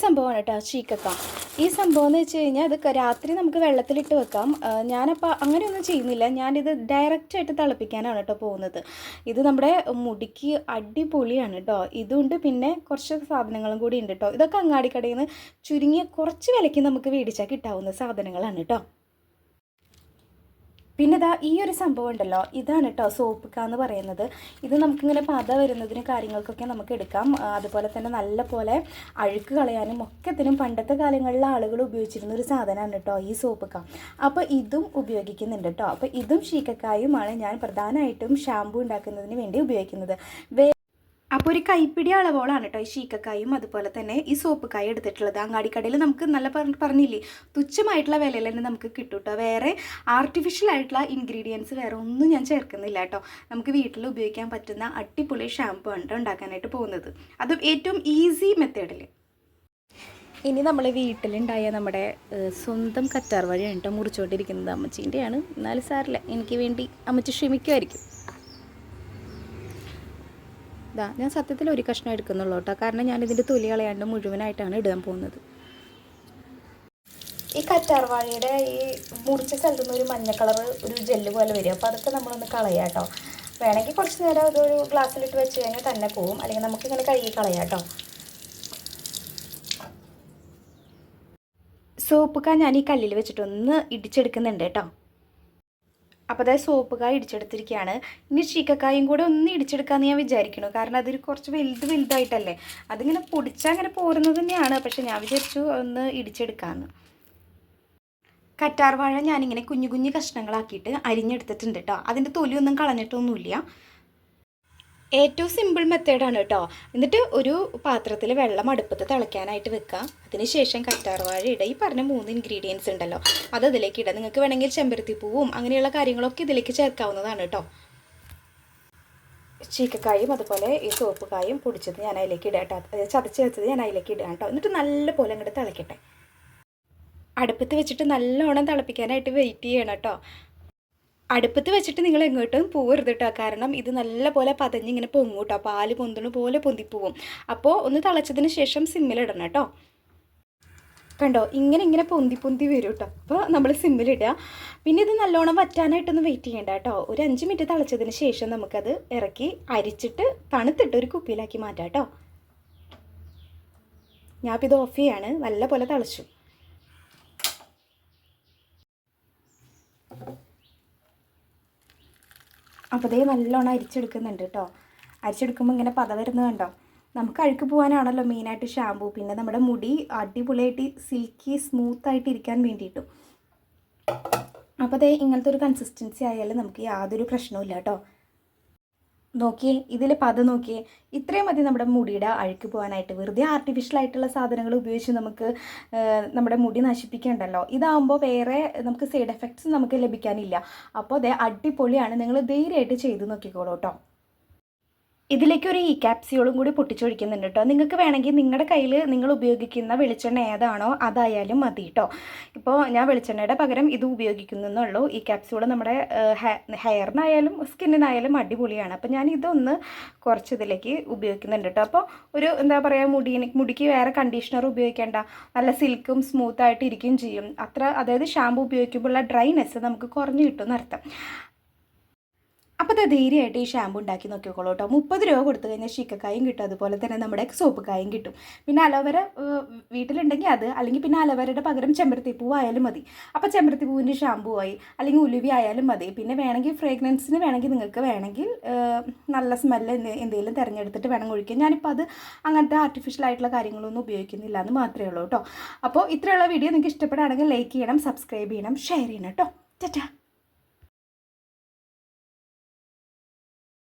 സംഭവമാണ് കേട്ടോ ചീക്കക്ക. ഈ സംഭവം എന്ന് വെച്ച് കഴിഞ്ഞാൽ അത് രാത്രി നമുക്ക് വെള്ളത്തിലിട്ട് വെക്കാം. ഞാനപ്പോൾ അങ്ങനെയൊന്നും ചെയ്യുന്നില്ല. ഞാനിത് ഡയറക്റ്റായിട്ട് തിളപ്പിക്കാനാണ് കേട്ടോ പോകുന്നത്. ഇത് നമ്മുടെ മുടിക്ക് അടിപൊളിയാണ് കേട്ടോ. ഇതുണ്ട് പിന്നെ കുറച്ച് സാധനങ്ങളും കൂടി ഉണ്ട് കേട്ടോ. ഇതൊക്കെ അങ്ങാടിക്കടയിൽ നിന്ന് ചുരുങ്ങിയ കുറച്ച് വിലയ്ക്ക് നമുക്ക് മേടിച്ചാൽ കിട്ടാവുന്ന സാധനങ്ങളാണ് കേട്ടോ. പിന്നെ ഇതാ ഈ ഒരു സംഭവം ഉണ്ടല്ലോ. ഇതാണ് കേട്ടോ സോപ്പിക്ക എന്ന് പറയുന്നത്. ഇത് നമുക്കിങ്ങനെ പത വരുന്നതിന് കാര്യങ്ങൾക്കൊക്കെ നമുക്ക് എടുക്കാം. അതുപോലെ തന്നെ നല്ല പോലെ അഴുക്ക് കളയാനും ഒക്കത്തിനും പണ്ടത്തെ കാലങ്ങളിൽ ആളുകൾ ഉപയോഗിച്ചിരുന്ന ഒരു സാധനമാണ് കേട്ടോ ഈ സോപ്പിക്ക. അപ്പോൾ ഇതും ഉപയോഗിക്കുന്നുണ്ട് കേട്ടോ അപ്പോൾ ഇതും ശീക്കക്കായുമാണ് ഞാൻ പ്രധാനമായിട്ടും ഷാമ്പു ഉണ്ടാക്കുന്നതിന് വേണ്ടി ഉപയോഗിക്കുന്നത്. അപ്പോൾ ഒരു കൈപ്പിടി അളവോളാണ് കേട്ടോ ഈ ശീക്കക്കായും അതുപോലെ തന്നെ ഈ സോപ്പ് കായ എടുത്തിട്ടുള്ളത്. അങ്ങാടിക്കടയിൽ നമുക്ക് നല്ല പറഞ്ഞ പറഞ്ഞില്ലേ? തുച്ഛമായിട്ടുള്ള വിലയിൽ തന്നെ നമുക്ക് കിട്ടും കേട്ടോ വേറെ ആർട്ടിഫിഷ്യൽ ആയിട്ടുള്ള ഇൻഗ്രീഡിയൻസ് വേറെ ഒന്നും ഞാൻ ചേർക്കുന്നില്ല കേട്ടോ നമുക്ക് വീട്ടിൽ ഉപയോഗിക്കാൻ പറ്റുന്ന അടിപൊളി ഷാമ്പു ആണ് ട്ടോ ഉണ്ടാക്കാനായിട്ട് പോകുന്നത്. അതും ഏറ്റവും ഈസി മെത്തേഡിൽ ഇനി നമ്മൾ വീട്ടിലുണ്ടായ നമ്മുടെ സ്വന്തം കറ്റാർ വഴിയാണ് കേട്ടോ മുറിച്ചുകൊണ്ടിരിക്കുന്നത് അമ്മച്ചീന്റെയാണ് എന്നാലും സാറില്ല എനിക്ക് വേണ്ടി അമ്മച്ചി ക്ഷമിക്കുമായിരിക്കും. ഇതാ ഞാൻ സത്യത്തിൽ ഒരു കഷ്ണം എടുക്കുന്നുള്ളൂ കേട്ടോ. കാരണം ഞാൻ ഇതിന്റെ തൊലി കളയാണ്ട് മുഴുവനായിട്ടാണ് ഇടാൻ പോകുന്നത്. ഈ കറ്റാർവാഴയുടെ ഈ മുറിച്ച സ്ഥലത്തു നിന്ന് ഒരു മഞ്ഞ കളർ ഒരു ജെല്ല് പോലെ വരും. അപ്പോൾ അതൊക്കെ നമ്മളൊന്ന് കളയാം കേട്ടോ. വേണമെങ്കിൽ കുറച്ച് നേരം ഇതൊരു ഗ്ലാസ്സിലിട്ട് വെച്ച് കഴിഞ്ഞാൽ തന്നെ പോവും. അല്ലെങ്കിൽ നമുക്കിങ്ങനെ കഴുകി കളയാം കേട്ടോ. സോപ്പ് കാ ഞാൻ ഈ കല്ലിൽ വെച്ചിട്ടൊന്ന് ഇടിച്ചെടുക്കുന്നുണ്ട് കേട്ടോ. അപ്പോൾ അതായത് സോപ്പ് കായ ഇടിച്ചെടുത്തിരിക്കുകയാണ് ഇനി ചീക്കക്കായും കൂടെ ഒന്ന് ഇടിച്ചെടുക്കാമെന്ന് ഞാൻ വിചാരിക്കുന്നു. കാരണം അതൊരു കുറച്ച് വലുത് വലുതായിട്ടല്ലേ. അതിങ്ങനെ പൊടിച്ചാൽ അങ്ങനെ പോരുന്നത് തന്നെയാണ്. പക്ഷെ ഞാൻ വിചാരിച്ചു ഒന്ന് ഇടിച്ചെടുക്കാമെന്ന് കറ്റാർവാഴ ഞാനിങ്ങനെ കുഞ്ഞു കുഞ്ഞു കഷ്ണങ്ങളാക്കിയിട്ട് അരിഞ്ഞെടുത്തിട്ടുണ്ട് കേട്ടോ അതിന്റെ തൊലിയൊന്നും കളഞ്ഞിട്ടൊന്നുമില്ല. ഏറ്റവും സിമ്പിൾ മെത്തേഡാണ് കേട്ടോ എന്നിട്ട് ഒരു പാത്രത്തിൽ വെള്ളം അടുപ്പത്ത് തിളയ്ക്കാനായിട്ട് വെക്കുക അതിനുശേഷം കറ്റാർവാഴ ഇട. ഈ പറഞ്ഞ മൂന്ന് ഇൻഗ്രീഡിയൻസ് ഉണ്ടല്ലോ. അത് അതിലേക്ക് ഇടാം. നിങ്ങൾക്ക് വേണമെങ്കിൽ ചെമ്പരത്തിപ്പൂവും അങ്ങനെയുള്ള കാര്യങ്ങളൊക്കെ ഇതിലേക്ക് ചേർക്കാവുന്നതാണ് കേട്ടോ ചീക്കക്കായും അതുപോലെ ഈ സോപ്പ് കായും പൊടിച്ചത് ഞാൻ അതിലേക്ക് ഇടാം കേട്ടോ ചതച്ച് വെച്ചത് ഞാൻ അതിലേക്ക് ഇടാം കേട്ടോ എന്നിട്ട് നല്ലപോലെ അങ്ങോട്ട് തിളയ്ക്കട്ടെ. അടുപ്പത്ത് വെച്ചിട്ട് നല്ലോണം തിളപ്പിക്കാനായിട്ട് വെയിറ്റ് ചെയ്യണം കേട്ടോ അടുപ്പത്ത് വെച്ചിട്ട് നിങ്ങൾ എങ്ങോട്ടും പോകരുത് കേട്ടോ കാരണം ഇത് നല്ലപോലെ പതഞ്ഞിങ്ങനെ പൊങ്ങും കേട്ടോ പാൽ പൊന്തണ പോലെ പൊന്തിപ്പോവും. അപ്പോൾ ഒന്ന് തിളച്ചതിന് ശേഷം സിമ്മിലിടണം കേട്ടോ കണ്ടോ? ഇങ്ങനെ ഇങ്ങനെ പൊന്തി പൊന്തി വരും കേട്ടോ അപ്പോൾ നമ്മൾ സിമ്മിലിടുക പിന്നെ ഇത് നല്ലോണം വറ്റാനായിട്ടൊന്ന് വെയിറ്റ് ചെയ്യേണ്ട കേട്ടോ ഒരു അഞ്ച് മിനിറ്റ് തിളച്ചതിന് ശേഷം നമുക്കത് ഇറക്കി അരിച്ചിട്ട് തണുത്തിട്ട് ഒരു കുപ്പിയിലാക്കി മാറ്റാം കേട്ടോ ഞാനിപ്പോൾ ഇത് ഓഫ് ചെയ്യാണ്. നല്ല പോലെ തിളച്ചു. അപ്പോൾ ദേ നല്ലോണം അരിച്ചെടുക്കുന്നുണ്ട് കേട്ടോ അരിച്ചെടുക്കുമ്പോൾ ഇങ്ങനെ പത വരുന്നത് കണ്ടോ? നമുക്ക് അഴുക്ക് പോകാനാണല്ലോ മെയിനായിട്ട് ഷാമ്പൂ പിന്നെ നമ്മുടെ മുടി അടിപൊളിയായിട്ട് സിൽക്കി സ്മൂത്തായിട്ട് ഇരിക്കാൻ വേണ്ടിയിട്ടും. അപ്പോൾ അതേ ഇങ്ങനത്തെ ഒരു കൺസിസ്റ്റൻസി ആയാലും നമുക്ക് യാതൊരു പ്രശ്നവുമില്ല കേട്ടോ നോക്കിയേ ഇതിൽ പത നോക്കിയേ ഇത്രയും മതി നമ്മുടെ മുടിയുടെ അഴുക്ക് പോകാനായിട്ട്. വെറുതെ ആർട്ടിഫിഷ്യൽ ആയിട്ടുള്ള സാധനങ്ങൾ ഉപയോഗിച്ച് നമുക്ക് നമ്മുടെ മുടി നശിപ്പിക്കേണ്ടല്ലോ. ഇതാകുമ്പോൾ വേറെ നമുക്ക് സൈഡ് എഫക്ട്സ് നമുക്ക് ലഭിക്കാനില്ല. അപ്പോൾ അതെ അടിപൊളിയാണ്. നിങ്ങൾ ധൈര്യമായിട്ട് ചെയ്ത് നോക്കിക്കോളൂ കേട്ടോ. ഇതിലേക്ക് ഒരു ഈ ക്യാപ്സ്യൂളും കൂടി പൊട്ടിച്ചൊഴിക്കുന്നുണ്ട് കേട്ടോ നിങ്ങൾക്ക് വേണമെങ്കിൽ നിങ്ങളുടെ കയ്യിൽ നിങ്ങൾ ഉപയോഗിക്കുന്ന വെളിച്ചെണ്ണ ഏതാണോ അതായാലും മതി കേട്ടോ ഇപ്പോൾ ഞാൻ വെളിച്ചെണ്ണയുടെ പകരം ഇത് ഉപയോഗിക്കുന്നുള്ളൂ ഈ ക്യാപ്സ്യൂൾ നമ്മുടെ ഹെയറിനായാലും സ്കിന്നിനായാലും അടിപൊളിയാണ്. അപ്പോൾ ഞാൻ ഇതൊന്ന് കുറച്ച് ഇതിലേക്ക് ഉപയോഗിക്കുന്നുണ്ട് കേട്ടോ അപ്പോൾ ഒരു എന്താ പറയുക മുടി മുടിക്ക് വേറെ കണ്ടീഷണർ ഉപയോഗിക്കേണ്ട നല്ല സിൽക്കും സ്മൂത്തായിട്ട് ഇരിക്കുകയും ചെയ്യും. അത്ര അതായത് ഷാമ്പു ഉപയോഗിക്കുമ്പോഴുള്ള ഡ്രൈനെസ് നമുക്ക് കുറഞ്ഞു കിട്ടും എന്നർത്ഥം. അപ്പോൾ അത് ധൈര്യമായിട്ട് ഈ ഷാമ്പു ഉണ്ടാക്കി നോക്കിക്കോളൂ കേട്ടോ മുപ്പത് രൂപ കൊടുത്തു കഴിഞ്ഞാൽ ശീക്കക്കായും കിട്ടും. അതുപോലെ തന്നെ നമ്മുടെ സോപ്പ് കായും കിട്ടും. പിന്നെ അലോവര വീട്ടിലുണ്ടെങ്കിൽ അത് അല്ലെങ്കിൽ പിന്നെ അലോവരയുടെ പകരം ചെമ്പരത്തി പൂവായാലും മതി. അപ്പോൾ ചെമ്പരത്തി പൂവിന്റെ ഷാമ്പു ആയി അല്ലെങ്കിൽ ഉലുവി ആയാലും മതി. പിന്നെ വേണമെങ്കിൽ ഫ്രേഗ്രൻസിന് വേണമെങ്കിൽ നിങ്ങൾക്ക് വേണമെങ്കിൽ നല്ല സ്മെല്ല് എന്തെങ്കിലും തിരഞ്ഞെടുത്തിട്ട് വേണം ഒഴിക്കാൻ. ഞാനിപ്പോൾ അത് അങ്ങനത്തെ ആർട്ടിഫിഷ്യൽ ആയിട്ടുള്ള കാര്യങ്ങളൊന്നും ഉപയോഗിക്കുന്നില്ല എന്ന് മാത്രമേ ഉള്ളൂ കേട്ടോ അപ്പോൾ ഇത്രയുള്ള വീഡിയോ നിങ്ങൾക്ക് ഇഷ്ടപ്പെടുകയാണെങ്കിൽ ലൈക്ക് ചെയ്യണം സബ്സ്ക്രൈബ് ചെയ്യണം ഷെയർ ചെയ്യണം കേട്ടോ ടാറ്റാ